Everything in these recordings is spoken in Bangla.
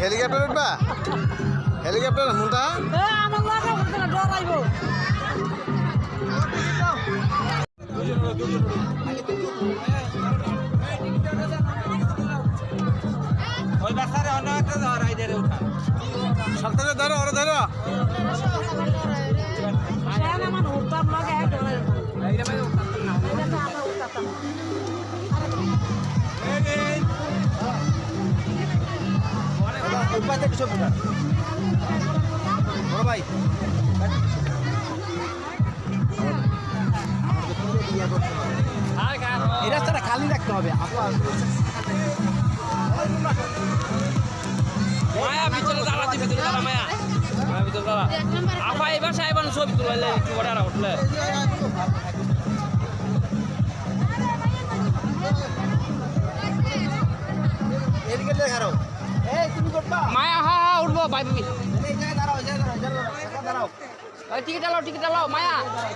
হেলিকপ্টার উঠবা? হেলিকপ্টার মুন্তা এ আমার লাগে উঠতে ওই পাশে কিছু বড় ভাই এই রাস্তাটা খালি রাখতে হবে। মায়া ভিতরে দাঁড়া ভিতরে দাঁড়া মায়া। মায়া ভিতরে দাঁড়া আপা এবার সাহেবান ছবি তুলাইলে একটু বড় উঠলে এদিকে দেখারো মায়া হা হা উঠবো ভাই ওই টিকিট আলো টিকিট আলো মায়া।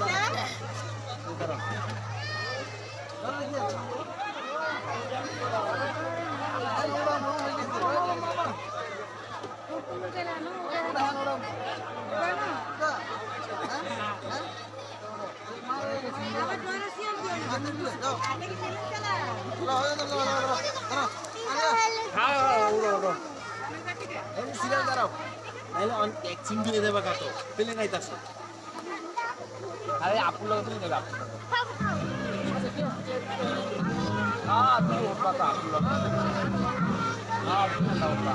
হ্যাঁ সিরিয়াল দাঁড়াও। তাহলে অন চিম দিয়ে দেবা কত? পেলে নাই তার আরে আপুর লোক তুমি দেবে হ্যাঁ তুমি উঠবা তো আপু লোক তুমি উঠবা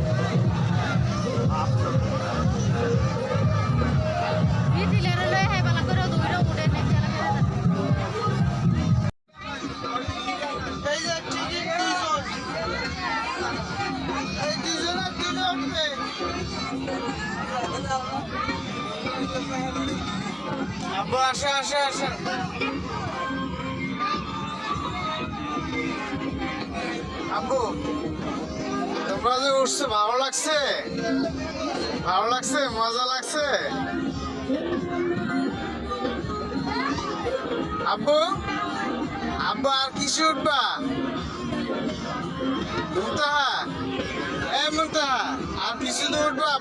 আব্বু, আসে আসে আসে। আব্বু, তোমরা যে উঠছে, ভালো লাগছে? ভালো লাগছে? মজা লাগছে? আব্বু আব্বু, আর কিছু উঠবা? মুন্তাহা। এ মুন্তাহা, আর কিছু উঠবা?